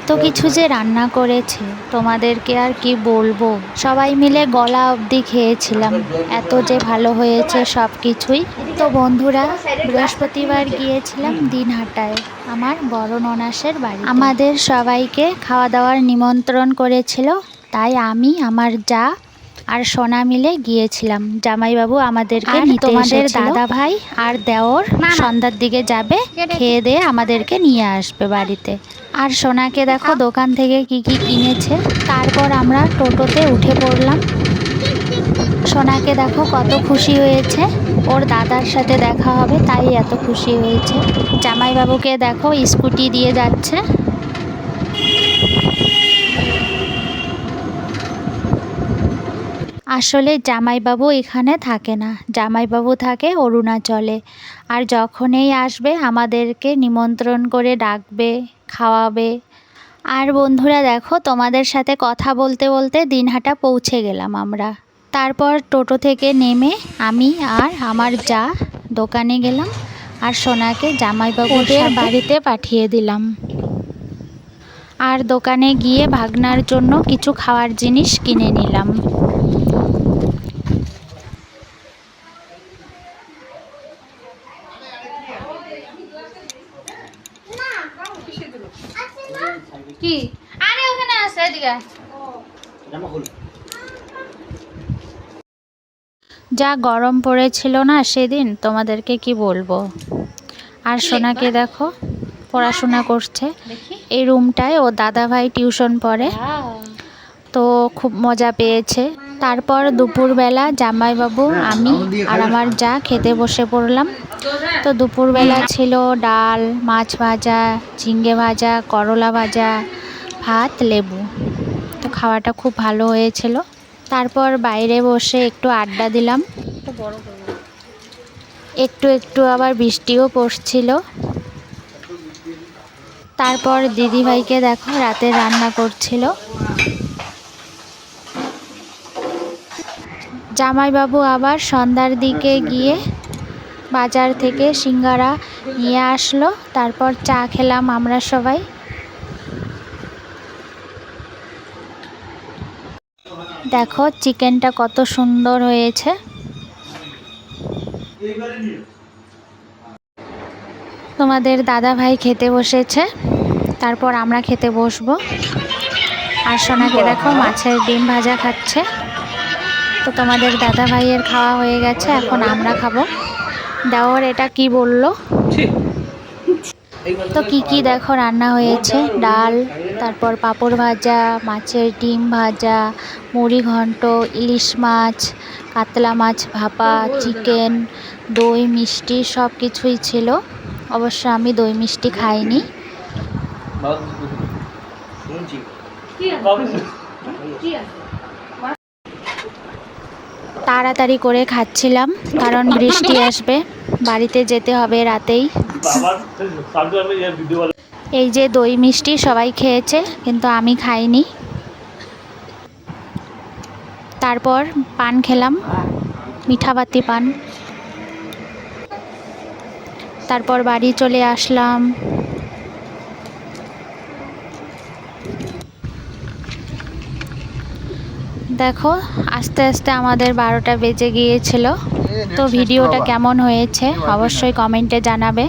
এত কিছু যে রান্না করেছে, তোমাদেরকে আর কি বলব? সবাই মিলে গলা অবধি খেয়েছিলাম। এত যে ভালো হয়েছে সব কিছুই তো বন্ধুরা, বৃহস্পতিবার গিয়েছিলাম দিনহাটায়, আমার বড় ননাসের বাড়ি আমাদের সবাইকে খাওয়া দাওয়ার নিমন্ত্রণ করেছিল, তাই আমি, আমার যা আর সোনা মিলে গিয়েছিলাম। জামাইবাবু আমাদেরকে তোমাদের দাদা ভাই আর দেওর সন্ধ্যার দিকে যাবে খেয়ে দিয়ে আমাদেরকে নিয়ে আসবে বাড়িতে। আর সোনাকে দেখো দোকান থেকে কি কি কিনেছে। তারপর আমরা টোটোতে উঠে পড়লাম। সোনাকে দেখো কত খুশি হয়েছে। ওর দাদার সাথে দেখা হবে তাই এত খুশি হয়েছে। জামাইবাবুকে দেখো স্কুটি দিয়ে যাচ্ছে। আসলে জামাইবাবু এখানে থাকে না। জামাইবাবু থাকে অরুণাচলে। আর যখনই আসবে আমাদেরকে নিমন্ত্রণ করে ডাকবে খাওয়াবে। আর বন্ধুরা দেখো তোমাদের সাথে কথা বলতে বলতে দিনহাটা পৌঁছে গেলাম আমরা। তারপর টোটো থেকে নেমে আমি আর আমার যা দোকানে গেলাম আর সোনাকে জামাইবাবুদের বাড়িতে পাঠিয়ে দিলাম। আর দোকানে গিয়ে ভাগনার জন্য কিছু খাওয়ার জিনিস কিনে নিলাম। কি? আরে ওখানে আছে এদিকে যা গরম পড়েছিল না সেদিন তোমাদেরকে কি বলব? আর সোনাকে দেখো পড়াশোনা করছে। এই রুমটায় ও দাদা ভাই টিউশন পড়ে। তো খুব মজা পেয়েছে। তারপর দুপুরবেলা জামাইবাবু আমি আর আমার যা খেতে বসে পড়লাম। তো দুপুরবেলা ছিল ডাল মাছ ভাজা ঝিঙ্গে ভাজা করলা ভাজা ভাত লেবু। তো খাওয়াটা খুব ভালো হয়েছিল। তারপর বাইরে বসে একটু আড্ডা দিলাম। একটু একটু আবার বৃষ্টিও পড়ছিল। তারপর দিদিভাইকে দেখো রাতে রান্না করছিল। জামাইবাবু আবার সন্ধ্যার দিকে গিয়ে বাজার থেকে সিঙ্গারা নিয়ে আসলো তারপর চা খেলাম আমরা সবাই। দেখো চিকেনটা কত সুন্দর হয়েছে। তোমাদের দাদা ভাই খেতে বসেছে তারপর আমরা খেতে বসবো। আর সোনাকে দেখো মাছের ডিম ভাজা খাচ্ছে। তো তোমাদের দাদা ভাইয়ের খাওয়া হয়ে গেছে এখন আমরা খাব। দেওয়ার এটা কি বলল? তো কি কি দেখো রান্না হয়েছে? ডাল তারপর পাঁপড় ভাজা মাছের ডিম ভাজা মুড়ি ঘন্ট ইলিশ মাছ কাতলা মাছ ভাপা চিকেন দই মিষ্টি সব কিছুই ছিল। অবশ্য আমি দই মিষ্টি খাইনি। কি আছে? তাড়াতাড়ি করে খাচ্ছিলাম, কারণ বৃষ্টি আসবে, বাড়িতে যেতে হবে রাতেই। এই যে দই মিষ্টি সবাই খেয়েছে, কিন্তু আমি খাইনি। তারপর পান খেলাম, মিঠাবাতি পান। তারপর বাড়ি চলে আসলাম। দেখো আস্তে আস্তে আমাদের বারোটা বেজে গিয়েছিল। তো ভিডিওটা কেমন হয়েছে? অবশ্যই কমেন্টে জানাবে।